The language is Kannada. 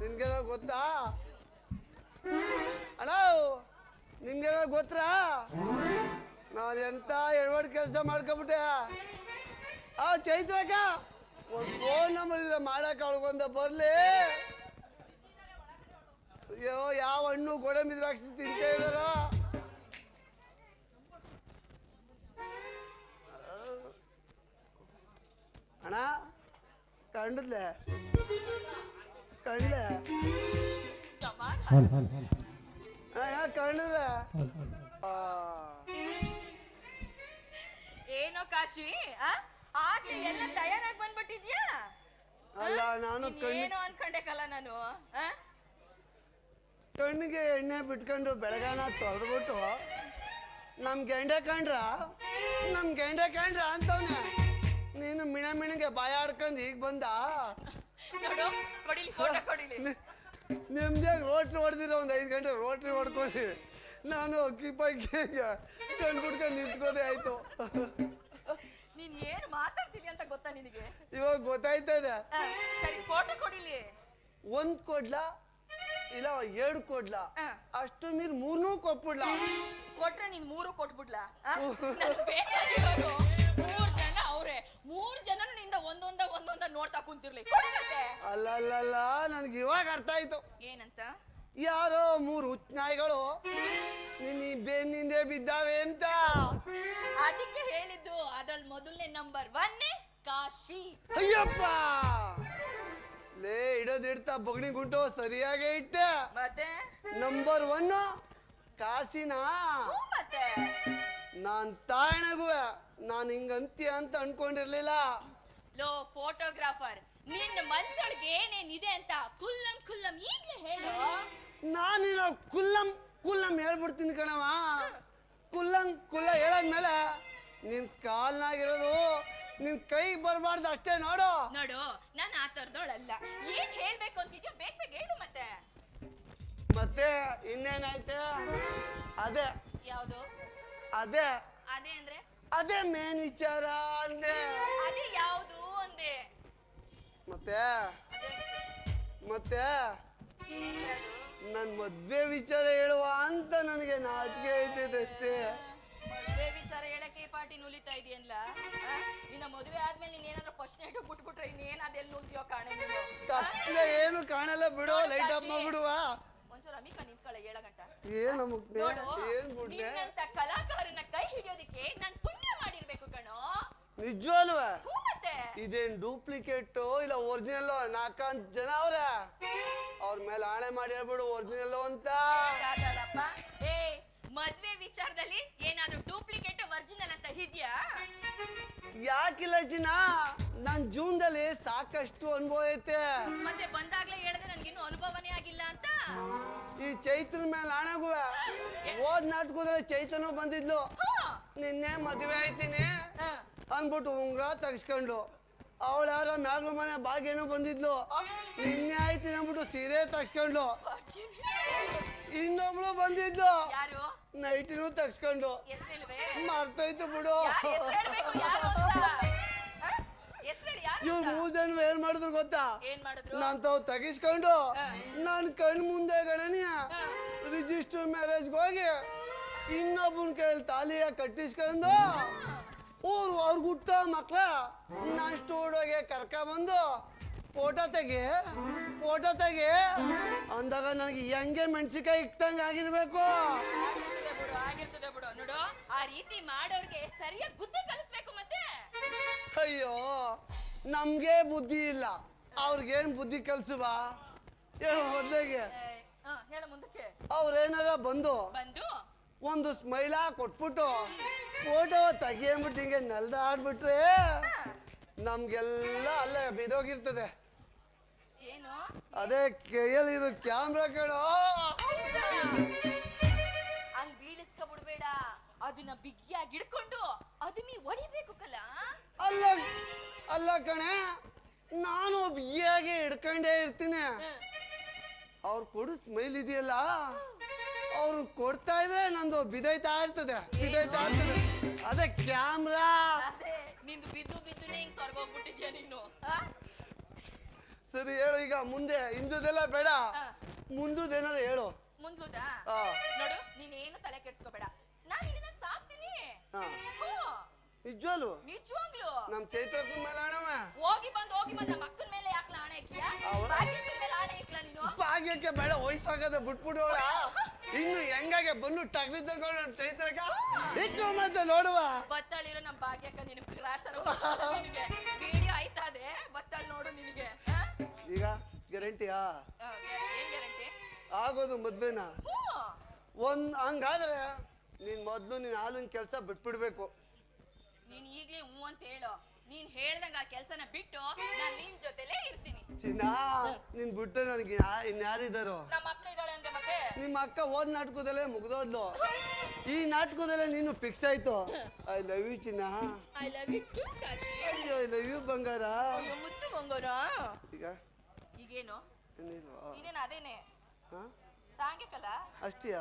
ನಿನ್ಗೆಲ್ಲ ಗೊತ್ತಾ? ಅಣ್ಣ ನಿಮ್ಗೆಲ್ಲ ಗೊತ್ತಾ? ನಾನು ಎಂತ ಎಡವಡ್ ಕೆಲಸ ಮಾಡ್ಕೊಬಿಟ್ಟೆ. ಆ, ಚೈತ್ರಕ್ಕ, ಒಂದು ಫೋನ್ ನಂಬರ್ ಇದ್ರೆ ಮಾಡಕ್ಕೆ ಅವಳಿಗೊಂದ ಬರಲಿ. ಅಯ್ಯೋ, ಯಾವ ಹಣ್ಣು ಗೋಡಂಬಿ ದ್ರಾಕ್ಷಿ ತಿಂತೇ ಇದಾರ ಅಣ್ಣ, ಕಂಡದ್ಲೆ? ಅಣ್ಣ ಯಾಕೆ ಆ, ಏನೋ ಕಾಶಿ ಆ? ಆಗ್ಲೇ ಎಲ್ಲ ತಯಾರಾಗಿ ಬಂದ್ಬಿಟ್ಟಿದ್ಯಾ? ಅಲ್ಲ ನಾನು ಏನು ಅನ್ಕೊಂಡೆಕಲ್ಲ ನಾನು ಆ? ಕಣ್ಣಿಗೆ ಎಣ್ಣೆ ಬಿಟ್ಕೊಂಡು ಬೆಳಗಾನ ತೊಳೆದ್ಬಿಟ್ಟು ನಮ್ ಗೆಂಡೆ ಕಂಡ್ರ ನಮ್ ಗೆಂಡೆ ಕಂಡ್ರ ಅಂತವ್ನೆ. ನೀನು ಮಿಣ ಮಿಣಗೆ ಬಾಯ ಆಡ್ಕೊಂಡು ಈಗ ಬಂದ? ನೋಡು ಕೊಡಿಲಿ ಫೋಟೋ ಕೊಡಿಲಿ. ನಿಮ್ದಾಗ ರೋಟ್ರಿ ಹೊಡೆದಿರೋ ಒಂದು ಐದು ಗಂಟೆ ರೋಟ್ರಿ ಹೊಡ್ಕೊಂಡು ನಾನು ಅಕ್ಕಿ ಪೈಕಿ ಕಣ್ ಬಿಟ್ಕೊಂಡು ನಿಂತ್ಕೋದೆ ಆಯ್ತು. ನೀನ್ ಏನ್ ಮಾತಾಡ್ತಿದ್ಯ ಅಂತ ಗೊತ್ತಾ ನಿನಗೆ? ಇವಾಗ ಗೊತ್ತಾಯ್ತದೆ ಆ, ಸರಿ ಫೋಟೋ ಕೊಡಿಲಿ. ಒಂದ್ ಕೊಡ್ಲಾ ಇಲ್ಲ ಎರಡು ಕೊಡ್ಲಾ. ಅಷ್ಟು ಮೀರ್ ಮೂರ್ನೂ ಕೊಟ್ಬಿಡ್ಲಾ. ಕೊಟ್ರೆ ನೀನ್ ಮೂರು ಕೊಟ್ಬಿಡ್ಲಾ? ಅವ್ರೆ ಮೂರ್ ಜನನು ನಿಂದ ಒಂದೊಂದ ಒಂದೊಂದ ನೋಡ್ತಾ ಕುಂತಿರ್ಲಿ. ಕೊಡಿ ಮತ್ತೆ. ಅಲ್ಲಲ್ಲಲ್ಲ ನನ್ಗೆ ಇವಾಗ ಅರ್ಥ ಆಯ್ತು. ಏನಂತ? ಯಾರೋ ಮೂರು ಹುಚ್ಚನಾಯಿಗಳು ನಿನ್ನಿ ಈ ಬೆನ್ನಿಂದೆ ಬಿದ್ದಾವೆ ಅಂತ. ಅದಕ್ಕೆ ಹೇಳಿದ್ದು ಅದ್ರಲ್ಲಿ ಮೊದಲನೇ ನಂಬರ್ ಒನ್ ಕಾಶಿ. ಅಯ್ಯಪ್ಪ! ಲೇ ಇಡೋದ್ ಇಡ್ತಾ ಗುಂಟು ಸರಿಯಾಗೇ ಇಟ್ಟೆ. ಮತ್ತೆ? ನಂಬರ್ ಒನ್ ಕಾಸಿನ ಹ್ಞೂ ಮತ್ತೆ. ನಾನ್ ತಾಯಣಗುವೆ ನಾನ್ ಹಿಂಗಂತ್ಯ ಅಂತ ಅನ್ಕೊಂಡಿರ್ಲಿಲ್ಲ. ಲೋ ಫೋಟೋಗ್ರಾಫರ್ ನಿನ್ನ ಮನ್ಸೊಳಗೆ ಏನೇನಿದೆ ಅಂತ ಕುಲ್ಲಂ ಕುಲ್ಲಂ ಈಗ್ಲೇ ಹೇಳು. ನಾನಿನ ಕುಲ್ಲಂ ಕುಲ್ಲಂ ಹೇಳ್ಬಿಡ್ತೀನಿ ಕಣವ ಕುಲ್ಲಂ ಕುಲ್ಲ ಹೇಳದ್ಮೇಲೆ ನಿನ್ ಕಾಲ್ನಾಗಿರೋದು ನಿನ್ ಕೈಗೆ ಬರಬಾರ್ದು ಅಷ್ಟೇ ನೋಡು. ನೋಡು ನಾನು ಆ ಥರದೋಳಲ್ಲ. ಏನ್ ಹೇಳ್ಬೇಕು ಅಂತಿದ್ಯೋ ಬೇಗ ಬೇಗ ಹೇಳು ಮತ್ತೆ. ಮತ್ತೆ ಇನ್ನೇನಾಯ್ತೆ? ಅದೇ. ಯಾವುದು? ಅದೇ. ಅದೇ ಅಂದ್ರೆ? ಅದೇ ಮೇನ್ ವಿಚಾರ ಅಂದೆ. ಅದೇ ಯಾವುದು ಅಂದೆ? ಮತ್ತೆ? ಮತ್ತೆ? ನನ್ ಮದ್ವೆ ವಿಚಾರ ಹೇಳುವ ಅಂತ ನನಗೆ ನಾಚಿಕೆ ಐತೈತೆ ಅಷ್ಟೇ ಮದ್ವೆ ವಿಚಾರ ಹೇಳಕ್ಕೆ ಈ ಪಾರ್ಟಿ ನುಲಿತಾ ಇದೆಯಲ್ಲ? ಇನ್ನ ಮದುವೆ ಆದ್ಮೇಲೆ ನೀನ್ ಏನಾದ್ರು ಫಸ್ಟ್ ನೈಟ್ ಬಿಟ್ಬಿಟ್ರೆ ಇನ್ನೇನ್ ಅದೆಲ್ಲ ನುಲ್ತಿಯೋ ಕಾಣೆ? ಕತ್ಲೆ ಏನು ಕಾಣಲ್ಲ ಬಿಡು ಲೈಟ್ ಆಫ್ ಮಾಡ್ಬಿಡುವ. ಒಂಚೂರು ಅಮಿಕ ನಿಂತ್ಕೊಳ್ಳೆ ಏಳಗಂಟ. ಏನು ನೋಡು ಏನ್ ಬಿಡ್ಲೆ ಕಲಾಕಾರನ ಕೈ ಹಿಡಿಯೋದಿಕ್ಕೆ ನಾನ್ ನಿಜವಲ್ವ ಇದೇನ್ ಡೂಪ್ಲಿಕೇಟ್ ಇಲ್ಲ ಒರಿಜಿನಲ್ ನಾಲ್ಕಂತ ಜನ ಅವ್ರ. ಅವ್ರ ಮೇಲೆ ಆಣೆ ಮಾಡಿ ಹೇಳ್ಬಿಡು ಒರಿಜಿನಲ್ ಅಂತ. ಏ ಮದ್ವೆ ವಿಚಾರದಲ್ಲಿ ಏನಾದ್ರೂ ಡೂಪ್ಲಿಕೇಟ್ ಒರಿಜಿನಲ್ ಅಂತ ಇದೆಯಾ? ಯಾಕಿಲ್ಲ ಜಿನ ನನ್ ಜೀವನದಲ್ಲಿ ಸಾಕಷ್ಟು ಅನುಭವ ಐತೆ. ಮತ್ತೆ ಬಂದಾಗ್ಲೇ ಹೇಳಿದ್ರೆ ನನ್ಗಿನ್ನು ಅನುಭವನೇ ಆಗಿಲ್ಲ ಅಂತ? ಈ ಚೈತ್ರ ಮೇಲೆ ಆಣಗುವ. ಓದ್ ನಾಟಕದಲ್ಲಿ ಚೈತ್ರನು ಬಂದಿದ್ಲು. ನಿನ್ನೆ ಮದುವೆ ಆಯ್ತೀನಿ. ಹ. ಅನ್ಬಿಟ್ಟು ಉಂಗ್ರ ತೆಗಿಸ್ಕೊಂಡು. ಅವಳು ಯಾರೋ ಮ್ಯಾಗ್ಲ ಮನೆ ಭಾಗ್ಯನೂ ಬಂದಿದ್ಲು. ನಿನ್ನೆ ಆಯ್ತು ಅಂದ್ಬಿಟ್ಟು ಸೀರೆ ತೆಗೆಸ್ಕೊಂಡು. ಇನ್ನೊಬ್ಳು ಬಂದಿದ್ಲು. ನೈಟಿನೂ ತೆಗ್ಸ್ಕೊಂಡು. ಮರ್ತೋಯ್ತು ಬಿಡು. ಇವ್ರು? ಮೂರ್ ಜನ ಏನ್ ಮಾಡಿದ್ರು ಗೊತ್ತಾ? ನಾನ್ ತಾವ್ ತೆಗಿಸ್ಕೊಂಡು. ನನ್ ಕಣ್ ಮುಂದೆ ಗಣನೀಯ. ರಿಜಿಸ್ಟರ್ ಮ್ಯಾರೇಜ್ಗೆ ಹೋಗಿ ಇನ್ನೊಬ್ಬನ ಕೈಯಲ್ಲಿ ತಾಲಿಯ ಕಟ್ಟಿಸ್ಕೊಂಡು. ಊರು ಅವ್ರಿಗೆ ಹುಟ್ಟೋ ಮಕ್ಳ ನಾನು ಸ್ಟೂಡಿಯೋಗೆ ಕರ್ಕೊಂಬಂದು ಫೋಟೋ ತೆಗೆ ಫೋಟೋ ತೆಗೆ. ಅಂದಾಗ ನನಗೆ ಹೆಂಗೆ ಮೆಣಸಿಕಾಯಿ ಇಟ್ಟಂಗೆ ಆಗಿರ್ಬೇಕು. ಆಗಿರ್ತದೆ ಬಿಡು ಆಗಿರ್ತದೆ ಬಿಡು. ನೋಡು ಆ ರೀತಿ ಮಾಡೋರ್ಗೆ ಸರಿಯಾಗಿ ಬುದ್ಧಿ ಕಲಿಸ್ಬೇಕು ಮತ್ತೆ. ಅಯ್ಯೋ ನಮ್ಗೆ ಬುದ್ಧಿ ಇಲ್ಲ. ಅವ್ರಿಗೇನ್ ಬುದ್ಧಿ ಕಲ್ಸುವ? ಹೇಳು ಮೊದಲಿಗೆ. ಹೇಳು ಮುಂದಕ್ಕೆ. ಅವ್ರೇನಾರ ಬಂದು ಬಂದು? ಒಂದು ಸ್ಮೈಲಾ ಕೊಟ್ಬಿಟ್ಟು ಫೋಟೋ ತೆಗಿಯಂಬಿಟ್ಟು ಹಿಂಗೆ ನೆಲದ ಆಡ್ಬಿಟ್ರೆ ನಮ್ಗೆಲ್ಲ ಅಲ್ಲೇ ಬಿದೋಗಿರ್ತದೆ. ಏನು? ಅದೇ ಕೈಯಲ್ಲಿರೋ ಕ್ಯಾಮ್ರಾ ಕೇಳೋ. ಹಂಗ್ ಬೀಳಿಸ್ಕೊಬಿಡ್ಬೇಡ. ಅದನ್ನ ಬಿಗಿಯಾಗಿ ಹಿಡ್ಕೊಂಡು ಅದನ್ನ ಹೊಡಿಬೇಕು ಕಲ. ಅಲ್ಲ ಅಲ್ಲ ಕಣೆ ನಾನು ಬಿಗಿಯಾಗಿ ಹಿಡ್ಕೊಂಡೇ ಇರ್ತೀನಿ. ಅವ್ರು ಕೊಡು ಸ್ಮೈಲ್ ಇದೆಯಲ್ಲ? ಅವ್ರು ಕೊಡ್ತಾ ಇದ್ರೆ ನಂದು ಬಿದೋಯ್ತಾ ಇರ್ತದೆ ಬಿದೋಯ್ತಾ ಇರ್ತದೆ. ಅದೇ ಕ್ಯಾಮ್ರಾ. ಅದೇ ನಿಂದು ಬಿದ್ದು ಬಿದ್ದುನೇ ಹಿಂಗ್ ಸ್ವರ್ಗ ಹೋಗ್ಬಿಟ್ಟಿದ್ಯಾ ನೀನು? ಆ? ಸರಿ ಹೇಳು ಈಗ ಮುಂದೆ ಹಿಂದುದೆಲ್ಲ ಬೇಡ. ಹಾ. ಮುಂದುದೇನಾದ್ರು ಹೇಳು. ಮುಂದ್ಲುದಾ ಹಾ. ನೋಡು ನೀನೇನು ತಲೆ ಕೆಡ್ಸ್ಕೋಬೇಡ. ನಾನು ನಿನ್ನ ಸಾಕ್ತೀನಿ. ಹಾ. ಹ್ಞೂ, ನಿಜವಾಲು ನಿಜವಾಗ್ಲು? ನಮ್ ಚೈತ್ರ ಹೋಗಿ ಬಂದ್ ಹೋಗಿ ಬಂದ್ ನಮ್ಮ ಅಕ್ಕನ ಮೇಲೆ ಯಾಕ್ಲ ಆಣೆ ಇಕ್ಕಿಯಾ ಹೌದಾ? ಭಾಗ್ಯಕ್ಕನ ಮೇಲೆ ಆಣೆ ಇಕ್ಲ ನೀನು? ಭಾಗ್ಯಕ್ಕೆ ಬೇಡ ವಯಸ್ಸಾಗದೆ ಬಿಟ್ಬಿಡೋಳ ಇನ್ನು ಹೆಂಗಾಗೆ ಬಂದು ಟಗ್ದಿದ್ದಂಗ ಚೈತ್ರಕ ಇಟ್ಟು ಮತ್ತೆ ನೋಡುವ. ಬತ್ತಳಿರೋ ನಮ್ಮ ಭಾಗ್ಯಕ್ಕ ನಿನ್ ಗ್ರಾಚಾರ ನಿನಗೆ. ವಿಡಿಯೋ ಆಯ್ತದೆ ಬತ್ತಾಳ್ ನೋಡು ನಿನಗೆ? ಈಗ ಗ್ಯಾರಂಟಿಯಾ? ಆ, ಏನ್ ಗ್ಯಾರಂಟಿ? ಆಗೋದು ಮದ್ವೆನ? ಒಂದ್ ಹಂಗಾದ್ರೆ ನೀನ್ ಮೊದ್ಲು ನೀನ್ ಹಾಲಿನ ಕೆಲ್ಸ ಬಿಟ್ಬಿಡ್ಬೇಕು. ನೀನ್ ಈಗ್ಲೇ ಹ್ಞೂ ಅಂತ ಹೇಳು. ನೀನ್ ಹೇಳ್ದಂಗ ಆ ಕೆಲ್ಸನ ಬಿಟ್ಟು ನಾನ್ ನಿನ್ ಜೊತೆಲೇ ಇರ್ತೀನಿ. ಚಿನ್ನ ನಿನ್ ಬಿಟ್ಟು ನನಗೆ ಇನ್ಯಾರಿದ್ದಾರೋ ನಮ್ಮ ಅಕ್ಕ ಇದ್ದಾಳೆ ನಿಮ್ಮ ಅಕ್ಕ ಹೋದ್ ನಾಟಕದಲ್ಲೇ ಮುಗ್ದೋದ್ಲು. ಈ ನಾಟಕದಲ್ಲೇ ನೀನು ಫಿಕ್ಸ್ ಆಯ್ತು. ಐ ಲವ್ ಯು ಚಿನ್ನ. I love you I love you ಬಂಗಾರ. ಬಂಗಾರ. ಈಗ? ಈಗೇನು? ಅಷ್ಟೇ.